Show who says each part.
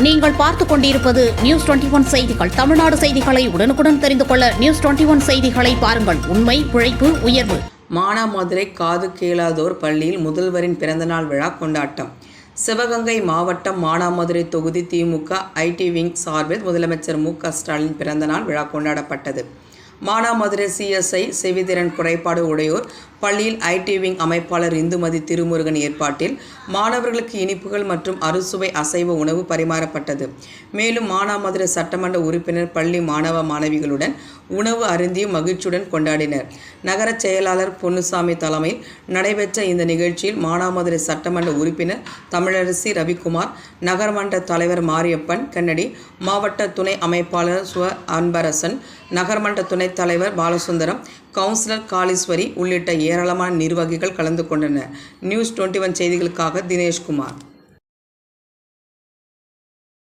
Speaker 1: நீங்கள் பார்த்துக் கொண்டிருப்பது நியூஸ் டுவெண்டி ஒன் செய்திகள். தமிழ்நாடு செய்திகளை உடனுக்குடன் தெரிந்து கொள்ள நியூஸ் டுவெண்டி ஒன் செய்திகளை பாருங்கள். உண்மை உழைப்பு உயர்வு.
Speaker 2: மானாமதுரை காது கேளாதோர் பள்ளியில் முதல்வரின் பிறந்தநாள் விழா கொண்டாட்டம். சிவகங்கை மாவட்டம் மானாமதுரை தொகுதி திமுக ஐடி விங் சார்பில் முதலமைச்சர் மு க ஸ்டாலின் பிறந்தநாள் விழா கொண்டாடப்பட்டது. மானாமதுரை சிஎஸ்ஐ செவிதிறன் குறைபாடு உடையோர் பள்ளியில் ஐடி விங் அமைப்பாளர் இந்துமதி திருமுருகன் ஏற்பாட்டில் மாணவர்களுக்கு இனிப்புகள் மற்றும் அறுசுவை அசைவ உணவு பரிமாறப்பட்டது. மேலும் மானாமதுரை சட்டமன்ற உறுப்பினர் பள்ளி மாணவ மாணவிகளுடன் உணவு அருந்தியும் மகிழ்ச்சியுடன் கொண்டாடினர். நகரச் செயலாளர் பொன்னுசாமி தலைமையில் நடைபெற்ற இந்த நிகழ்ச்சியில் மானாமதுரை சட்டமன்ற உறுப்பினர் தமிழரசி ரவிக்குமார் நகர்மன்ற தலைவர் மாரியப்பன் கண்ணடி மாவட்ட துணை அமைப்பாளர் சுவ அன்பரசன் நகர்மன்ற துணைத் தலைவர் பாலசுந்தரம் கவுன்சிலர் காளீஸ்வரி உள்ளிட்ட ஏராளமான நிர்வாகிகள் கலந்து கொண்டனர். நியூஸ் டுவெண்ட்டி ஒன் செய்திகளுக்காக தினேஷ்குமார்.